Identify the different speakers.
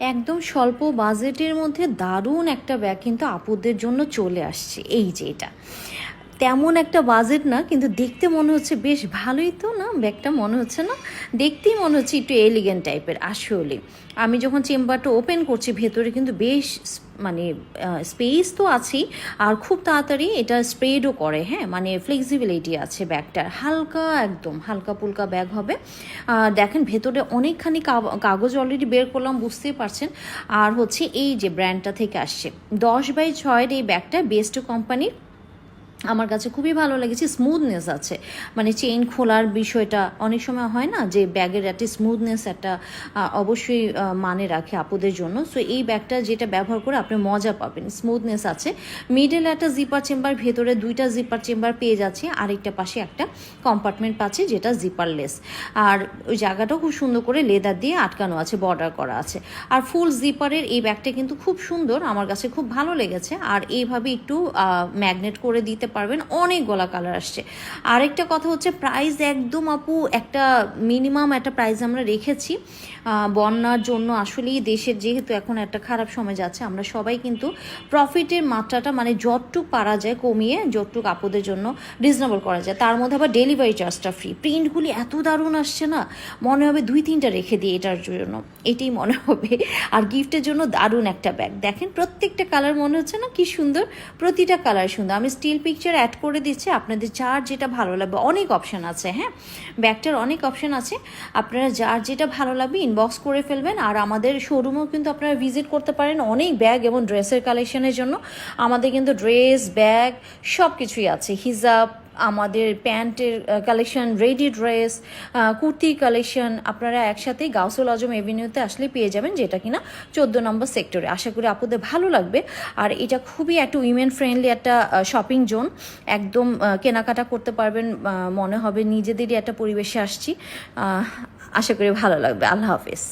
Speaker 1: একদম স্বল্প বাজেটের মধ্যে দারুণ একটা ব্যাগ কিন্তু আপুদের জন্য চলে আসছে। এই যে এটা। তেমন একটা বাজেট না, কিন্তু দেখতে মনে হচ্ছে বেশ ভালোই তো না? ব্যাগটা মনে হচ্ছে না? দেখতেই মনে হচ্ছে একটু এলিগেন্ট টাইপের আসলে। আমি যখন চেম্বারটা ওপেন করছি, ভেতরে কিন্তু বেশ মানে স্পেস তো আছেই। আর খুব তাড়াতাড়ি এটা স্প্রেডও করে হ্যাঁ? মানে ফ্লেক্সিবিলিটি আছে ব্যাগটার। হালকা একদম, হালকা পুলকা ব্যাগ হবে। দেখেন, ভেতরে অনেকখানি কাগজ অলরেডি বের করলাম, বুঝতেই পারছেন। আর হচ্ছে এই যে ব্র্যান্ডটা থেকে আসছে। দশ বাই ছয়ের এই ব্যাগটা বেস্ট কোম্পানির আমার কাছে খুবই ভালো লেগেছে স্মুথনেস আছে। মানে চেইন খোলার বিষয়টা অনেক সময় হয় না যে ব্যাগের একটা স্মুথনেস একটা অবশ্যই মানে রাখে আপুদের জন্য। সো এই ব্যাগটা যেটা ব্যবহার করে আপনি মজা পাবেন। স্মুথনেস আছে। মিডল একটা জিপার চেম্বার ভেতরে দুইটা জিপার চেম্বার পেয়ে যাচ্ছে। আরেকটা পাশে একটা কম্পার্টমেন্ট পাচ্ছে যেটা জিপারলেস আর ওই জায়গাটাও খুব সুন্দর করে লেদার দিয়ে আটকানো আছে বর্ডার করা আছে। আর ফুল জিপারের এই ব্যাগটা কিন্তু খুব সুন্দর, আমার কাছে খুব ভালো লেগেছে। আর এইভাবে একটু ম্যাগনেট করে দিতে পারবেন, অনেক গলা কালার আসছে। আরেকটা কথা হচ্ছে প্রাইস একদম আপু, একটা মিনিমাম একটা প্রাইস আমরা রেখেছি। বন্যার জন্য আসলেই দেশের যেহেতু এখন একটা খারাপ সময় যাচ্ছে, আমরা সবাই কিন্তু প্রফিটের মাত্রাটা মানে যতটুক পারা যায় কমিয়ে, যতটুক আপুদের জন্য রিজনেবল করা যায়। তার মধ্যে আবার ডেলিভারি চার্জটা ফ্রি প্রিন্টগুলি এত দারুণ আসছে না, মনে হবে দুই তিনটা রেখে দিই এটার জন্য। এটাই মনে হবে। আর গিফটের জন্য দারুণ একটা ব্যাগ দেখেন, প্রত্যেকটা কালার মনে হচ্ছে না কি সুন্দর, প্রতিটা কালার সুন্দর। আমি স্টিল পিকচার অ্যাড করে দিচ্ছে, আপনাদের যার যেটা ভালো লাগবে, অনেক অপশান আছে হ্যাঁ? ব্যাগটার অনেক অপশান আছে, আপনারা যার যেটা ভালো লাগবে ইনবক্স করে ফেলবেন, আর আমাদের শোরুমও কিন্তু আপনারা ভিজিট করতে পারেন অনেক ব্যাগ এবং ড্রেসের কালেকশনের জন্য। আমাদের কিন্তু ড্রেস ব্যাগ সব কিছুই আছে, হিজাব আমাদের প্যান্টের কালেকশন রেডি ড্রেস কুর্তির কালেকশন আপনারা একসাথে গাউসুল আজম এভিনিউতে আসলে পেয়ে যাবেন, যেটা কিনা চোদ্দ নম্বর সেক্টরে আশা করি আপনাদের ভালো লাগবে। আর এটা খুবই একটা উইমেন ফ্রেন্ডলি একটা শপিং জোন একদম কেনাকাটা করতে পারবেন মনে হবে নিজেদেরই একটা পরিবেশে আসছি। আশা করি ভালো লাগবে। আল্লাহ হাফেজ।